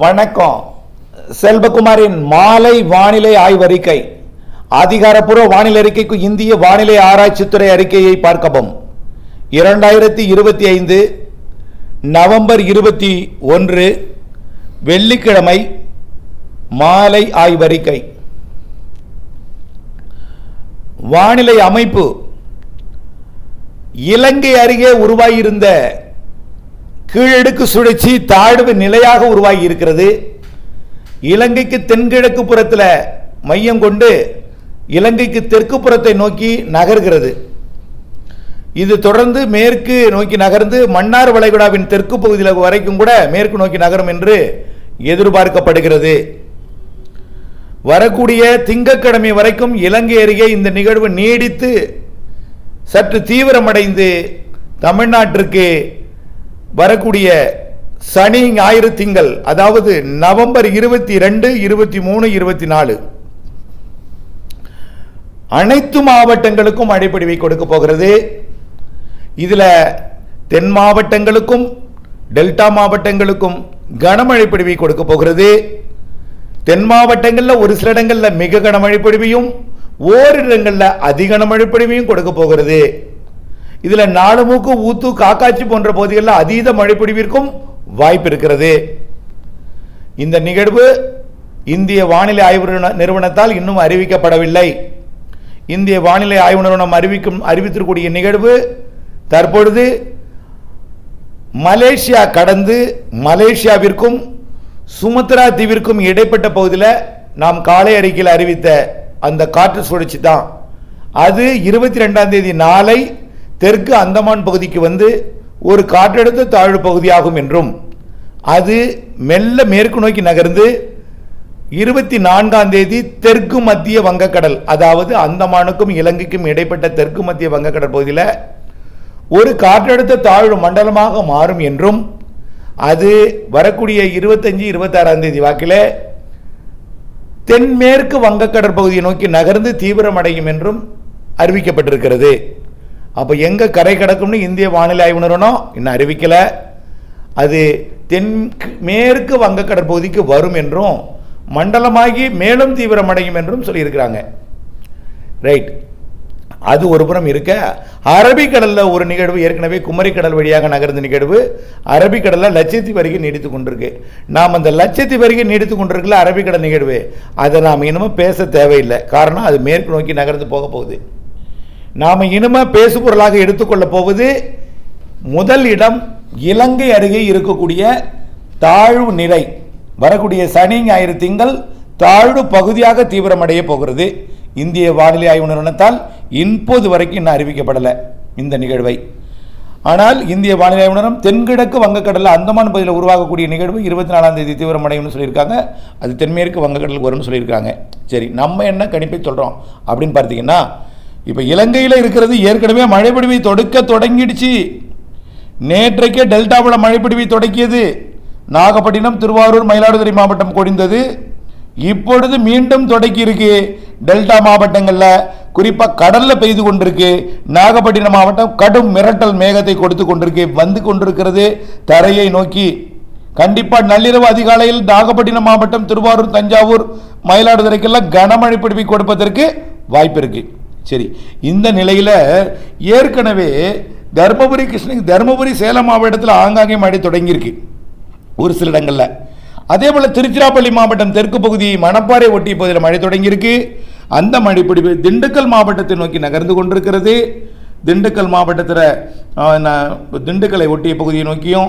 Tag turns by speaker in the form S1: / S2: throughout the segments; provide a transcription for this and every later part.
S1: வணக்கம். செல்வகுமாரின் மாலை வானிலை ஆய்வறிக்கை. அதிகாரப்பூர்வ வானிலை அறிக்கைக்கு இந்திய வானிலை ஆராய்ச்சித்துறை அறிக்கையை பார்க்கவும். இரண்டாயிரத்தி இருபத்தி ஐந்து நவம்பர் இருபத்தி ஒன்று வெள்ளிக்கிழமை மாலை ஆய்வறிக்கை. வானிலை அமைப்பு. இலங்கை அருகே உருவாகியிருந்த கீழடுக்கு சுழற்சி தாழ்வு நிலையாக உருவாகி இருக்கிறது. இலங்கைக்கு தென்கிழக்கு புறத்தில் மையம் கொண்டு இலங்கைக்கு தெற்கு புறத்தை நோக்கி நகர்கிறது. இது தொடர்ந்து மேற்கு நோக்கி நகர்ந்து மன்னார் வளைகுடாவின் தெற்கு பகுதியில் வரைக்கும் கூட மேற்கு நோக்கி நகரும் என்று எதிர்பார்க்கப்படுகிறது. வரக்கூடிய திங்கட்கிழமை வரைக்கும் இலங்கை அருகே இந்த நிகழ்வு நீடித்து சற்று தீவிரமடைந்து தமிழ்நாட்டிற்கு வரக்கூடிய சனி ஞாயிறு திங்கள் அதாவது நவம்பர் இருபத்தி ரெண்டு இருபத்தி மூணு இருபத்தி நாலு. அனைத்து மாவட்டங்களுக்கும் மழைப்பொழிவை கொடுக்க போகிறது. இதில் தென் மாவட்டங்களுக்கும் டெல்டா மாவட்டங்களுக்கும் கனமழை பொழிவை கொடுக்க போகிறது. தென் மாவட்டங்களில் ஒரு சில இடங்களில் மிக கனமழை பொழிவையும் ஓரிரு அதிக கனமழை பொழிவையும் கொடுக்க போகிறது. இதுல நாலுமூக்கு ஊத்து காக்காச்சி போன்ற பகுதிகளில் அதீத மழை பொழிவிற்கும் வாய்ப்பு இருக்கிறது. இந்த நிகழ்வு இந்திய வானிலை ஆய்வு நிறுவன- நிறுவனத்தால் இன்னும் அறிவிக்கப்படவில்லை. இந்திய வானிலை ஆய்வு நிறுவனம் அறிவிக்கும் அறிவித்திருக்கூடிய நிகழ்வு தற்பொழுது மலேசியா கடந்து மலேசியாவிற்கும் சுமத்ரா தீவிற்கும் இடைப்பட்ட பகுதியில் நாம் காலை அறிக்கையில் அறிவித்த அந்த காற்று சுழற்சி தான். அது இருபத்தி ரெண்டாம் தேதி நாளை தெற்கு அந்தமான் பகுதிக்கு வந்து ஒரு காற்றழுத்த தாழ்வு பகுதியாகும் என்றும் அது மெல்ல மேற்கு நோக்கி நகர்ந்து இருபத்தி நான்காம் தேதி தெற்கு மத்திய வங்கக்கடல் அதாவது அந்தமானுக்கும் இலங்கைக்கும் இடைப்பட்ட தெற்கு மத்திய வங்கக்கடல் பகுதியில் ஒரு காற்றழுத்த தாழ்வு மண்டலமாக மாறும் என்றும் அது வரக்கூடிய இருபத்தஞ்சி இருபத்தாறாம் தேதி வாக்கில் தென்மேற்கு வங்கக்கடல் பகுதியை நோக்கி நகர்ந்து தீவிரமடையும் என்றும் அறிவிக்கப்பட்டிருக்கிறது. அப்போ எங்கே கரை கிடக்கும்னு இந்திய வானிலை ஆய்வு நிறுவனம் இன்னும் அறிவிக்கலை. அது தென் மேற்கு வங்கக்கடல் கடற்பகுதிக்கு வரும் என்றும் மண்டலமாகி மேலும் தீவிரமடையும் என்றும் சொல்லியிருக்கிறாங்க. ரைட். அது ஒரு புறம் இருக்க. அரபிக்கடலில் ஒரு நிகழ்வு ஏற்கனவே குமரிக்கடல் வழியாக நகர்ந்த நிகழ்வு அரபிக்கடலில் லட்சத்தீவு வரைக்கும் நீடித்து கொண்டிருக்கு. நாம் அந்த லட்சத்தீவு வரைக்கும் நீடித்து கொண்டிருக்கல அரபிக்கடல் நிகழ்வு. அதை நாம் இன்னமும் பேச தேவையில்லை. காரணம் அது மேற்கு நோக்கி நகர்ந்து போக போகுது. நாம் இனிமே பேசுபொருளாக எடுத்துக்கொள்ள போவது முதல் இடம் இலங்கை அருகே இருக்கக்கூடிய தாழ்வு நிலை. வரக்கூடிய சனி ஞாயிறு திங்கள் தாழ்வு பகுதியாக தீவிரமடைய போகிறது. இந்திய வானிலை ஆய்வு நிறுவனத்தால் இப்போது வரைக்கும் இன்னும் அறிவிக்கப்படலை இந்த நிகழ்வை. ஆனால் இந்திய வானிலை ஆய்வு தென்கிழக்கு வங்கக்கடலில் அந்தமான் பகுதியில் உருவாகக்கூடிய நிகழ்வு இருபத்தி நாலாம் தேதி தீவிரமடையும்னு சொல்லியிருக்காங்க. அது தென்மேற்கு வங்கக்கடலுக்கு வரும்னு சொல்லியிருக்காங்க. சரி நம்ம என்ன கணிப்பை சொல்கிறோம் அப்படின்னு பார்த்தீங்கன்னா இப்போ இலங்கையில் இருக்கிறது ஏற்கனவே மழைப்பிடிவை தொடுக்க தொடங்கிடுச்சு. நேற்றைக்கே டெல்டாவில் மழைப்பிடிவை தொடங்கியது நாகப்பட்டினம் திருவாரூர் மயிலாடுதுறை மாவட்டம் கொடிந்தது. இப்பொழுது மீண்டும் தொடக்கி இருக்கு டெல்டா மாவட்டங்களில். குறிப்பாக கடலில் பெய்து கொண்டிருக்கு. நாகப்பட்டினம் மாவட்டம் கடும் மிரட்டல் மேகத்தை கொடுத்து கொண்டிருக்கு வந்து கொண்டிருக்கிறது தரையை நோக்கி. கண்டிப்பாக நள்ளிரவு அதிகாலையில் நாகப்பட்டினம் மாவட்டம் திருவாரூர் தஞ்சாவூர் மயிலாடுதுறைக்கெல்லாம் கனமழை பிடிப்பை கொடுப்பதற்கு வாய்ப்பு இருக்குது சரி இந்த நிலையில் ஏற்கனவே தருமபுரி கிருஷ்ணகிரி தருமபுரி சேலம் மாவட்டத்தில் ஆங்காங்கே மழை தொடங்கியிருக்கு ஒரு சில இடங்களில். அதே போல் திருச்சிராப்பள்ளி மாவட்டம் தெற்கு பகுதி மணப்பாறை ஒட்டிய பகுதியில் மழை தொடங்கியிருக்கு. அந்த மழை பிடிப்பு திண்டுக்கல் மாவட்டத்தை நோக்கி நகர்ந்து கொண்டிருக்கிறது. திண்டுக்கல் மாவட்டத்தில் திண்டுக்கலை ஒட்டிய பகுதியை நோக்கியும்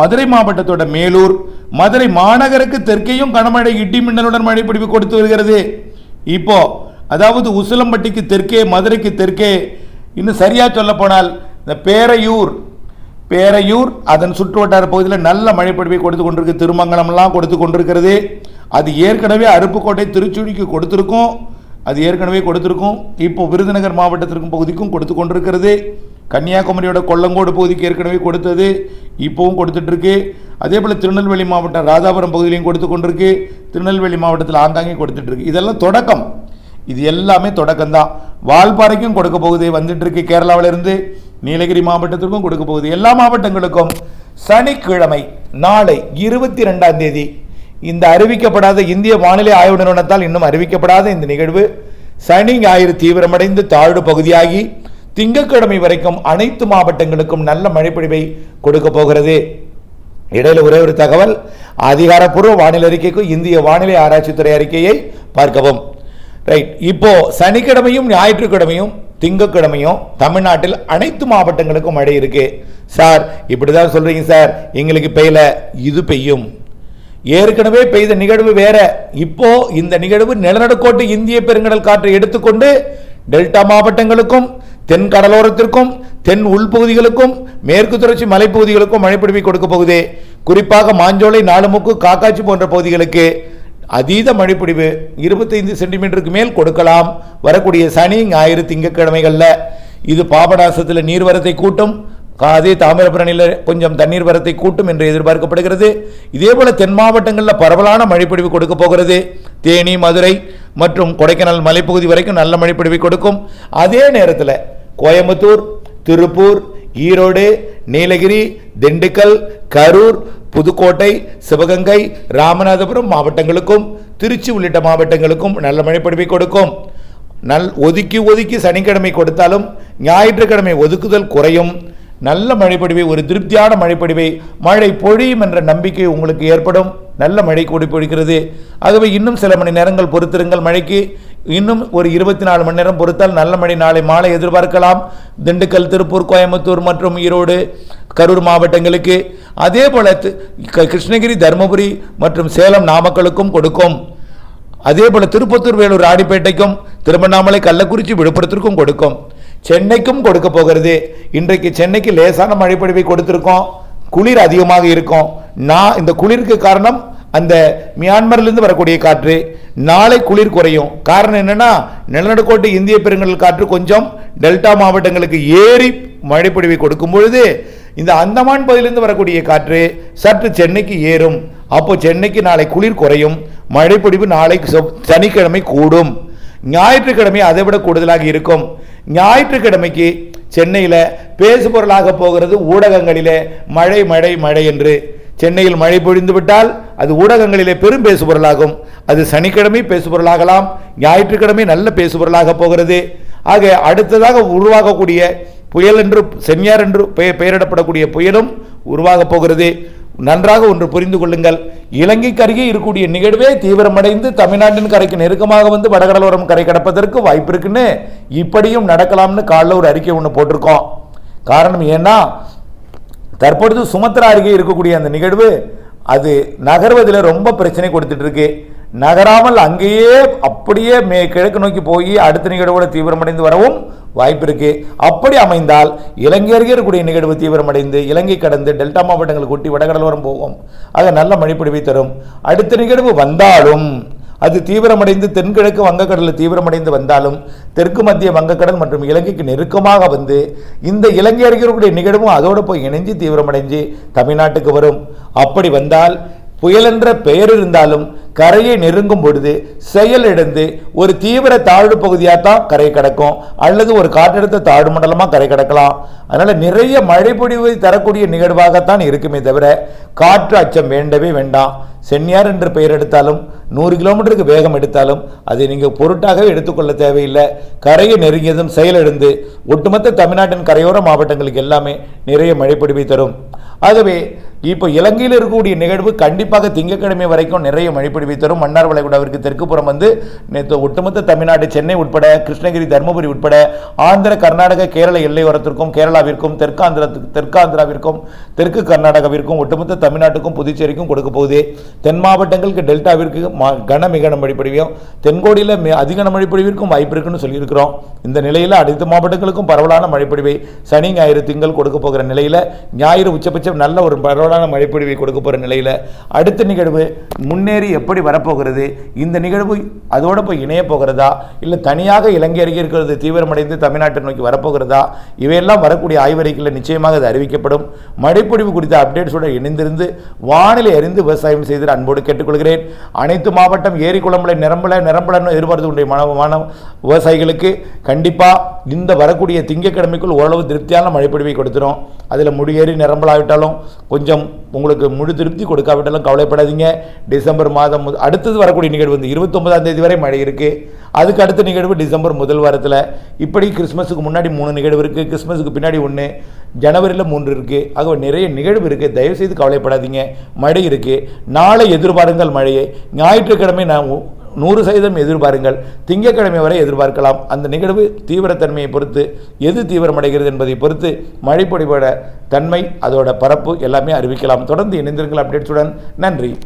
S1: மதுரை மாவட்டத்தோட மேலூர் மதுரை மாநகருக்கு தெற்கேயும் கனமழை இடி மின்னலுடன் மழை பிடிப்பு கொடுத்து வருகிறது. இப்போது அதாவது உசிலம்பட்டிக்கு தெற்கே மதுரைக்கு தெற்கே இன்னும் சரியாக சொல்லப்போனால் இந்த பேரையூர் பேரையூர் அதன் சுற்றுவட்டார பகுதியில் நல்ல மழைப்பொழிவை கொடுத்து கொண்டிருக்கு திருமங்கலம்லாம் கொடுத்து கொண்டிருக்கிறது. அது ஏற்கனவே அருப்புக்கோட்டை திருச்சுழிக்கு கொடுத்துருக்கும் அது ஏற்கனவே கொடுத்துருக்கும். இப்போ விருதுநகர் மாவட்டத்திற்கும் பகுதிக்கும் கொடுத்து கொண்டிருக்கிறது. கன்னியாகுமரியோட கொல்லங்கோடு பகுதிக்கு ஏற்கனவே கொடுத்தது இப்போவும் கொடுத்துட்ருக்கு. அதே போல் திருநெல்வேலி மாவட்டம் ராதாபுரம் பகுதியிலையும் கொடுத்து கொண்டிருக்கு திருநெல்வேலி மாவட்டத்தில் ஆங்காங்கே கொடுத்துட்ருக்கு. இதெல்லாம் தொடக்கம். இது எல்லாமே தொடக்கம்தான். வால்பாறைக்கும் கொடுக்க போகுது வந்துட்டு இருக்கு கேரளாவிலிருந்து நீலகிரி மாவட்டத்திற்கும் கொடுக்க போகுது. எல்லா மாவட்டங்களுக்கும் சனிக்கிழமை நாளை இருபத்தி ரெண்டாம் தேதி இந்த அறிவிக்கப்படாத இந்திய வானிலை ஆய்வு நிறுவனத்தால் இன்னும் அறிவிக்கப்படாத இந்த நிகழ்வு சனி ஞாயிறு தீவிரமடைந்து தாழ்வு பகுதியாகி திங்கட்கிழமை வரைக்கும் அனைத்து மாவட்டங்களுக்கும் நல்ல மழைப்பொழிவை கொடுக்க போகிறது. இடையில ஒரே ஒரு தகவல் அதிகாரப்பூர்வ வானிலை அறிக்கைக்கும் இந்திய வானிலை ஆராய்ச்சித்துறை அறிக்கையை பார்க்கவும். ரைட் இப்போ சனிக்கிழமையும் ஞாயிற்றுக்கிழமையும் திங்கட்கிழமையும் தமிழ்நாட்டில் அனைத்து மாவட்டங்களுக்கும் மழை இருக்கு. சார் இப்படிதான் சொல்றீங்க சார் எங்களுக்கு பெய்யல இது பெய்யும். ஏற்கனவே பெய்த நிகழ்வு வேற. இப்போ இந்த நிகழ்வு நிலநடுக்கோட்டு இந்திய பெருங்கடல் காற்றை எடுத்துக்கொண்டு டெல்டா மாவட்டங்களுக்கும் தென் கடலோரத்திற்கும் தென் உள்பகுதிகளுக்கும் மேற்கு தொடர்ச்சி மலைப்பகுதிகளுக்கும் மழைப்பிடிவை கொடுக்க போகுது. குறிப்பாக மாஞ்சோலை நாலுமுக்கு காக்காட்சி போன்ற பகுதிகளுக்கு. அதீத மழைப்பிடிவு இருபத்தைந்து சென்டிமீட்டருக்கு மேல் கொடுக்கலாம். வரக்கூடிய சனி ஞாயிறு திங்கட்கிழமைகளில் இது பாபநாசத்தில் நீர்வரத்தை கூட்டும். அதே தாமிரபரணியில் கொஞ்சம் தண்ணீர் வரத்தை கூட்டும் என்று எதிர்பார்க்கப்படுகிறது. இதேபோல தென் மாவட்டங்களில் பரவலான மழைப்பொழிவு கொடுக்க போகிறது. தேனி மதுரை மற்றும் கொடைக்கானல் மலைப்பகுதி வரைக்கும் நல்ல மழைப்பொழிவை கொடுக்கும். அதே நேரத்தில் கோயம்புத்தூர் திருப்பூர் ஈரோடு நீலகிரி திண்டுக்கல் கரூர் புதுக்கோட்டை சிவகங்கை ராமநாதபுரம் மாவட்டங்களுக்கும் திருச்சி உள்ளிட்ட மாவட்டங்களுக்கும் நல்ல மழைப்பொழிவை கொடுக்கும். நல் ஒதுக்கி ஒதுக்கி சனிக்கிழமை கொடுத்தாலும் ஞாயிற்றுக்கிழமை ஒதுக்குதல் குறையும். நல்ல மழைப்பொழிவை ஒரு திருப்தியான மழைப்பொழிவை மழை பொழியும் என்ற நம்பிக்கை உங்களுக்கு ஏற்படும். நல்ல மழை கூடி பொழிக்கிறது ஆகவே இன்னும் சில மணி நேரங்கள் பொறுத்திருங்கள் மழைக்கு. இன்னும் ஒரு இருபத்தி நாலு மணி நேரம் பொறுத்தால் நல்ல மழை நாளை மாலை எதிர்பார்க்கலாம். திண்டுக்கல் திருப்பூர் கோயம்புத்தூர் மற்றும் ஈரோடு கரூர் மாவட்டங்களுக்கு. அதே போல தி- கிருஷ்ணகிரி தருமபுரி மற்றும் சேலம் நாமக்கலுக்கும் கொடுக்கும். அதே போல திருப்பத்தூர் வேலூர் ஆடிப்பேட்டைக்கும் திருவண்ணாமலை கள்ளக்குறிச்சி விழுப்புரத்திற்கும் கொடுக்கும். சென்னைக்கும் கொடுக்க போகிறது. இன்றைக்கு சென்னைக்கு லேசான மழைப்பொழிவை கொடுத்துருக்கோம். குளிர் அதிகமாக இருக்கும். நான் இந்த குளிருக்கு காரணம் அந்த மியான்மர்லேருந்து வரக்கூடிய காற்று நாளை குளிர் குறையும். காரணம் என்னென்னா நிலநடுக்கோட்டு இந்திய பெருங்கடல் காற்று கொஞ்சம் டெல்டா மாவட்டங்களுக்கு ஏறி மழைப்பொழிவை கொடுக்கும் பொழுது இந்த அந்தமான் பகுதியிலிருந்து வரக்கூடிய காற்று சற்று சென்னைக்கு ஏறும். அப்போ சென்னைக்கு நாளை குளிர் குறையும் மழைப்பொழிவு நாளை சனிக்கிழமை கூடும். ஞாயிற்றுக்கிழமை அதை விட கூடுதலாக இருக்கும். ஞாயிற்றுக்கிழமைக்கு சென்னையில் பேசுபொருளாக போகிறது ஊடகங்களிலே மழை மழை மழை என்று. சென்னையில் மழை பொழிந்து விட்டால் அது ஊடகங்களிலே பெரும் பேசுபொருளாகும். அது சனிக்கிழமை பேசுபொருளாகலாம். ஞாயிற்றுக்கிழமை நல்ல பேசுபொருளாக போகிறது. ஆக அடுத்ததாக உருவாகக்கூடிய புயல் என்று சென்யார் என்று பெய- பெயரிடப்படக்கூடிய புயலும் உருவாகப் போகிறது. நன்றாக ஒன்று புரிந்து கொள்ளுங்கள். இலங்கைக்கு அருகே இருக்கக்கூடிய நிகழ்வே தீவிரமடைந்து தமிழ்நாட்டின் கரைக்கு நெருக்கமாக வந்து வடகடலோரம் கரை கடப்பதற்கு வாய்ப்பு இருக்குன்னு இப்படியும் நடக்கலாம்னு காலைல ஒரு அறிக்கை ஒன்று போட்டிருக்கோம். காரணம் ஏன்னா தற்பொழுது சுமத்ரா அருகே இருக்கக்கூடிய அந்த நிகழ்வு அது நகர்வதில் ரொம்ப பிரச்சனை கொடுத்துட்டு இருக்கு நகராமல் அங்கேயே அப்படியே மே கிழக்கு நோக்கி போய் அடுத்த நிகழ்வோட தீவிரமடைந்து வரவும் வாய்ப்பு இருக்கு அப்படி அமைந்தால் இலங்கை அருகே இருக்கக்கூடிய நிகழ்வு தீவிரமடைந்து இலங்கை கடந்து டெல்டா மாவட்டங்களுக்கு ஒட்டி வடகடலோரம் போகும் அதை நல்ல மழைப்பிடிவை தரும். அடுத்த நிகழ்வு வந்தாலும் அது தீவிரமடைந்து தென்கிழக்கு வங்கக்கடலில் தீவிரமடைந்து வந்தாலும் தெற்கு மத்திய வங்கக்கடல் மற்றும் இலங்கைக்கு நெருக்கமாக வந்து இந்த இலங்கை அருகே நிகழ்வும் அதோடு போய் இணைஞ்சு தீவிரமடைஞ்சு தமிழ்நாட்டுக்கு வரும். அப்படி வந்தால் புயல் என்ற பெயர் இருந்தாலும் கரையை நெருங்கும் பொழுது செயலிழந்து ஒரு தீவிர தாழ்வு பகுதியாக தான் கரை கிடக்கும். அல்லது ஒரு காற்றழுத்த தாழ்வு மண்டலமாக கரை கிடக்கலாம். அதனால் நிறைய மழை பொழிவை தரக்கூடிய நிகழ்வாகத்தான் இருக்குமே தவிர காற்று அச்சம் வேண்டவே வேண்டாம். சென்னியார் என்று பெயர் எடுத்தாலும் நூறு கிலோமீட்டருக்கு வேகம் எடுத்தாலும் அதை நீங்கள் பொருட்டாகவே எடுத்துக்கொள்ள தேவையில்லை. கரையை நெருங்கியதும் செயலிழந்து ஒட்டுமொத்த தமிழ்நாட்டின் கரையோர மாவட்டங்களுக்கு எல்லாமே நிறைய மழைப்பொடிவை தரும். ஆகவே இப்போ இலங்கையில் இருக்கக்கூடிய நிகழ்வு கண்டிப்பாக திங்கட்கிழமை வரைக்கும் நிறைய மழைப்பொழிவை தரும். மன்னார் வளைகுடாவிற்கு தெற்கு புறம் வந்து நேற்று ஒட்டுமொத்த தமிழ்நாடு சென்னை உட்பட கிருஷ்ணகிரி தருமபுரி உட்பட ஆந்திர கர்நாடக கேரள எல்லையோரத்திற்கும் கேரளாவிற்கும் தெற்காந்திரத்துக்கு தெற்காந்திராவிற்கும் தெற்கு கர்நாடகாவிற்கும் ஒட்டுமொத்த தமிழ்நாட்டுக்கும் புதுச்சேரிக்கும் கொடுக்க போகுது. தென் மாவட்டங்களுக்கு டெல்டாவிற்கு கன மிக மழைப்பொழிவையும் தென்கோடியில் மி- அதிக மழைப்பொழிவிற்கும் வாய்ப்பு இருக்குன்னு சொல்லியிருக்கிறோம். இந்த நிலையில் அனைத்து மாவட்டங்களுக்கும் பரவலான மழைப்பொழிவை சனி ஞாயிறு திங்கள் கொடுக்க போகிற நிலையில் ஞாயிறு உச்சபட்சம் நல்ல ஒரு பரவலான மழைப்பொழிவை கொடுக்க போகிற நிலையில் அடுத்த நிகழ்வு முன்னேறி எப்படி வரப்போகிறது? இந்த நிகழ்வு அதோட போய் இணைய போகிறதா? இல்லை தனியாக இலங்கை அருகே இருக்கிறது தீவிரமடைந்து தமிழ்நாட்டை நோக்கி வரப்போகிறதா? இவையெல்லாம் வரக்கூடிய ஆய்வறிக்கையில் நிச்சயமாக அது அறிவிக்கப்படும். மழைப்பொழிவு குறித்த அப்டேட்ஸோடு இணைந்திருந்து வானிலை அறிந்து விவசாயம் செய்து அன்போடு கேட்டுக்கொள்கிறேன். அனைத்து மாவட்டம் ஏரி குளம்பலை நிரம்பல நிரம்பலன்னு எதிர்பார்த்து மாணவ மாணவ விவசாயிகளுக்கு கண்டிப்பாக இந்த வரக்கூடிய திங்கக்கிழமைக்குள் ஓரளவு திருப்தியான மழைப்பொழிவை கொடுத்துரும். அதில் முடியேறி நிரம்பலாவிட்டாலும் கொஞ்சம் உங்களுக்கு முழு திருப்தி கொடுக்காவிட்டாலும் கவலைப்படாதீங்க. டிசம்பர் மாதம் அடுத்தது வரக்கூடிய நிகழ்வு வந்து இருபத்தொன்பதாம் தேதி வரை மழை இருக்குது அதுக்கு அடுத்த நிகழ்வு டிசம்பர் முதல் வாரத்தில். இப்படி கிறிஸ்மஸுக்கு முன்னாடி மூணு நிகழ்வு இருக்குது கிறிஸ்மஸுக்கு பின்னாடி ஒன்று ஜனவரியில் மூன்று இருக்குது ஆக நிறைய நிகழ்வு இருக்குது தயவுசெய்து கவலைப்படாதீங்க. மழை இருக்குது நாளை எதிர்பாருங்கள் மழையை. ஞாயிற்றுக்கிழமை நான் நூறு சதவீதம் எதிர்பாருங்கள். திங்கட்கிழமை வரை எதிர்பார்க்கலாம். அந்த நிகழ்வு தீவிரத்தன்மையை பொறுத்து எது தீவிரமடைகிறது என்பதை பொறுத்து மழை தன்மை அதோட பரப்பு எல்லாமே அறிவிக்கலாம். தொடர்ந்து இணைந்திருங்கள் அப்டேட்ஸுடன். நன்றி.